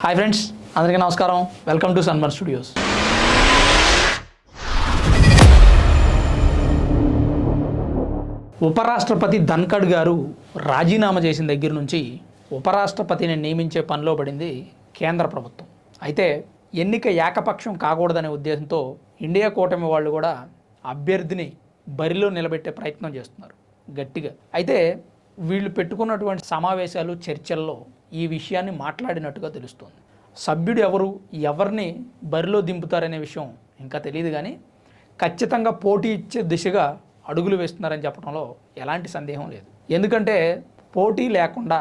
Hi friends అందరికీ నమస్కారం. Welcome to సన్మర్ studios ఉపరాష్ట్రపతి ధన్కడ్ గారు రాజీనామా చేసిన దగ్గర నుంచి ఉపరాష్ట్రపతిని నియమించే పనిలో పడింది కేంద్ర ప్రభుత్వం. అయితే ఎన్నిక ఏకపక్షం కాకూడదనే ఉద్దేశంతో ఇండియా కూటమి వాళ్ళు కూడా అభ్యర్థిని బరిలో నిలబెట్టే ప్రయత్నం చేస్తున్నారు గట్టిగా. అయితే వీళ్ళు పెట్టుకున్నటువంటి సమావేశాలు చర్చల్లో ఈ విషయాన్ని మాట్లాడినట్టుగా తెలుస్తుంది. సభ్యుడు ఎవరు ఎవరిని బరిలో దింపుతారనే విషయం ఇంకా తెలియదు కానీ ఖచ్చితంగా పోటీ ఇచ్చే దిశగా అడుగులు వేస్తున్నారని చెప్పడంలో ఎలాంటి సందేహం లేదు. ఎందుకంటే పోటీ లేకుండా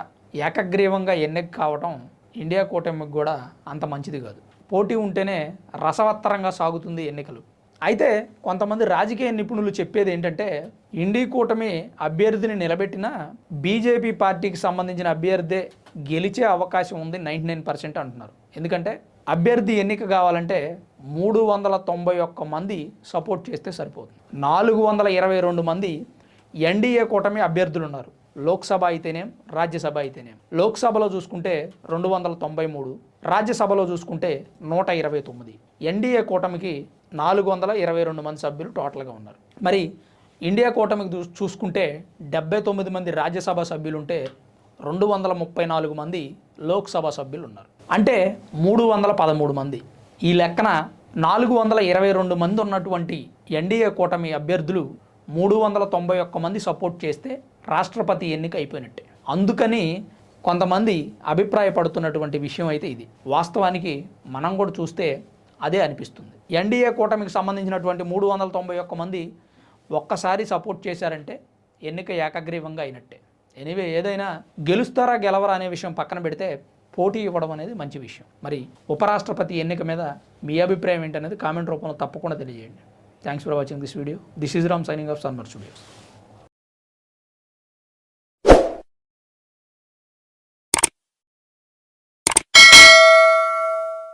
ఏకగ్రీవంగా ఎన్నిక కావడం ఇండియా కూటమికి కూడా అంత మంచిది కాదు. పోటీ ఉంటేనే రసవత్తరంగా సాగుతుంది ఎన్నికలు. అయితే కొంతమంది రాజకీయ నిపుణులు చెప్పేది ఏంటంటే ఇండి కూటమి అభ్యర్థిని నిలబెట్టినా బీజేపీ పార్టీకి సంబంధించిన అభ్యర్థే గెలిచే అవకాశం ఉంది నైంటీ నైన్ పర్సెంట్ అంటున్నారు. ఎందుకంటే అభ్యర్థి ఎన్నిక కావాలంటే మూడు వందల తొంభై ఒక్క మంది సపోర్ట్ చేస్తే సరిపోతుంది. నాలుగు వందల ఇరవై రెండు మంది ఎన్డీఏ కూటమి అభ్యర్థులు ఉన్నారు లోక్సభ అయితేనేం రాజ్యసభ అయితేనేం. లోక్సభలో చూసుకుంటే రెండు వందల తొంభై మూడు రాజ్యసభలో చూసుకుంటే నూట ఇరవై తొమ్మిది. ఎన్డీఏ కూటమికి నాలుగు వందల ఇరవై రెండు మంది సభ్యులు టోటల్గా ఉన్నారు. మరి ఇండియా కూటమికి చూ- చూసుకుంటే డెబ్బై తొమ్మిది మంది రాజ్యసభ సభ్యులు ఉంటే రెండు వందల ముప్పై నాలుగు మంది లోక్సభ సభ్యులు ఉన్నారు అంటే మూడు వందల పదమూడు మంది. ఈ లెక్కన నాలుగు వందల ఇరవై రెండు మంది ఉన్నటువంటి ఎన్డీఏ కూటమి అభ్యర్థులు మూడు వందల తొంభై ఒక్క మంది సపోర్ట్ చేస్తే రాష్ట్రపతి ఎన్నిక అయిపోయినట్టే. అందుకని కొంతమంది అభిప్రాయపడుతున్నటువంటి విషయం అయితే ఇది. వాస్తవానికి మనం కూడా చూస్తే అదే అనిపిస్తుంది. ఎన్డీఏ కూటమికి సంబంధించినటువంటి మూడు వందల తొంభై ఒక్క మంది ఒక్కసారి సపోర్ట్ చేశారంటే ఎన్నిక ఏకగ్రీవంగా అయినట్టే. ఎనీవే ఏదైనా గెలుస్తారా గెలవరా అనే విషయం పక్కన పెడితే పోటీ ఇవ్వడం అనేది మంచి విషయం. మరి ఉపరాష్ట్రపతి ఎన్నిక మీద మీ అభిప్రాయం ఏంటనేది కామెంట్ రూపంలో తప్పకుండా తెలియజేయండి. Thanks for watching this video. This is Ram signing off Sunmar Studios.